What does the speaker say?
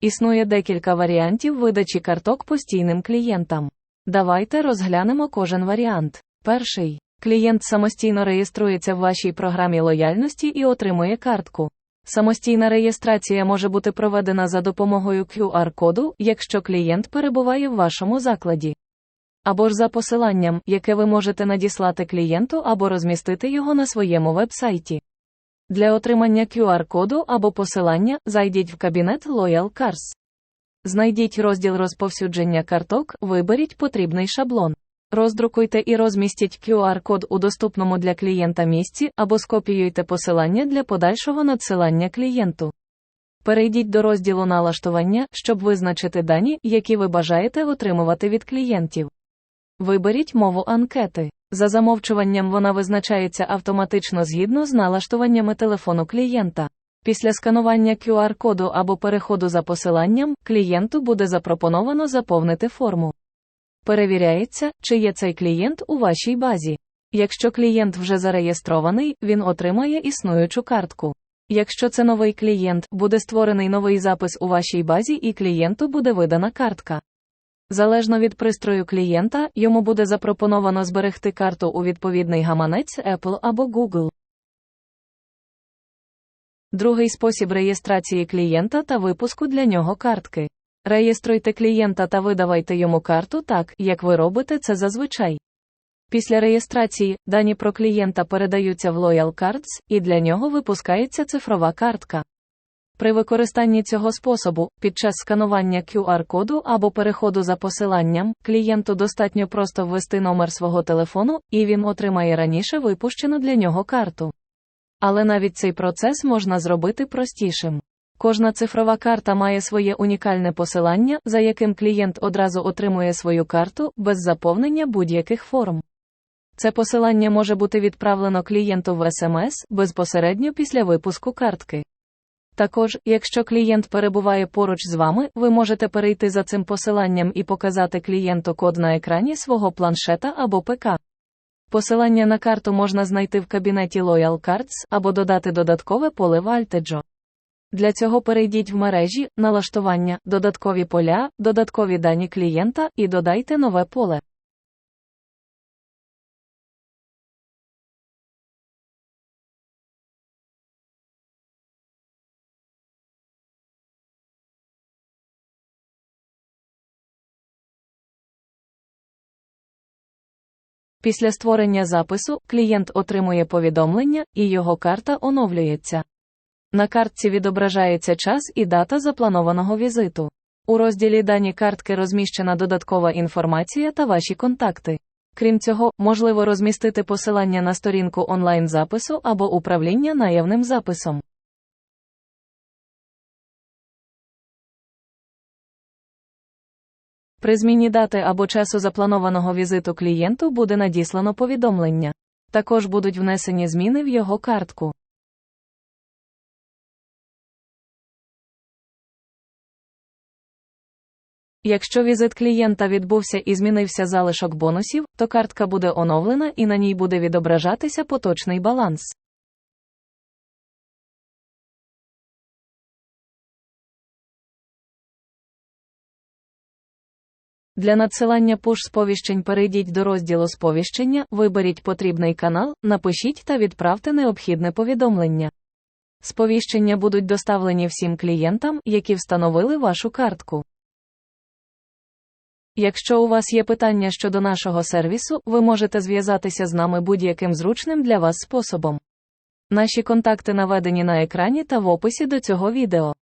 Існує декілька варіантів видачі карток постійним клієнтам. Давайте розглянемо кожен варіант. Перший. Клієнт самостійно реєструється в вашій програмі лояльності і отримує картку. Самостійна реєстрація може бути проведена за допомогою QR-коду, якщо клієнт перебуває в вашому закладі. Або ж за посиланням, яке ви можете надіслати клієнту або розмістити його на своєму вебсайті. Для отримання QR-коду або посилання зайдіть в кабінет Loyal Cars. Знайдіть розділ розповсюдження карток, виберіть потрібний шаблон. Роздрукуйте і розмістіть QR-код у доступному для клієнта місці або скопіюйте посилання для подальшого надсилання клієнту. Перейдіть до розділу налаштування, щоб визначити дані, які ви бажаєте отримувати від клієнтів. Виберіть мову анкети. За замовчуванням вона визначається автоматично згідно з налаштуваннями телефону клієнта. Після сканування QR-коду або переходу за посиланням, клієнту буде запропоновано заповнити форму. Перевіряється, чи є цей клієнт у вашій базі. Якщо клієнт вже зареєстрований, він отримає існуючу картку. Якщо це новий клієнт, буде створений новий запис у вашій базі і клієнту буде видана картка. Залежно від пристрою клієнта, йому буде запропоновано зберегти карту у відповідний гаманець Apple або Google. Другий спосіб реєстрації клієнта та випуску для нього картки. Реєструйте клієнта та видавайте йому карту так, як ви робите це зазвичай. Після реєстрації дані про клієнта передаються в Loyal Cards, і для нього випускається цифрова картка. При використанні цього способу, під час сканування QR-коду або переходу за посиланням, клієнту достатньо просто ввести номер свого телефону, і він отримає раніше випущену для нього карту. Але навіть цей процес можна зробити простішим. Кожна цифрова карта має своє унікальне посилання, за яким клієнт одразу отримує свою карту без заповнення будь-яких форм. Це посилання може бути відправлено клієнту в СМС безпосередньо після випуску картки. Також, якщо клієнт перебуває поруч з вами, ви можете перейти за цим посиланням і показати клієнту код на екрані свого планшета або ПК. Посилання на карту можна знайти в кабінеті Loyal Cards або додати додаткове поле в Altejo. Для цього перейдіть в мережі, налаштування, додаткові поля, додаткові дані клієнта і додайте нове поле. Після створення запису клієнт отримує повідомлення, і його карта оновлюється. На картці відображається час і дата запланованого візиту. У розділі Дані картки розміщена додаткова інформація та ваші контакти. Крім цього, можливо розмістити посилання на сторінку онлайн-запису або управління наявним записом. При зміні дати або часу запланованого візиту клієнту буде надіслано повідомлення. Також будуть внесені зміни в його картку. Якщо візит клієнта відбувся і змінився залишок бонусів, то картка буде оновлена і на ній буде відображатися поточний баланс. Для надсилання пуш-сповіщень перейдіть до розділу сповіщення, виберіть потрібний канал, напишіть та відправте необхідне повідомлення. Сповіщення будуть доставлені всім клієнтам, які встановили вашу картку. Якщо у вас є питання щодо нашого сервісу, ви можете зв'язатися з нами будь-яким зручним для вас способом. Наші контакти наведені на екрані та в описі до цього відео.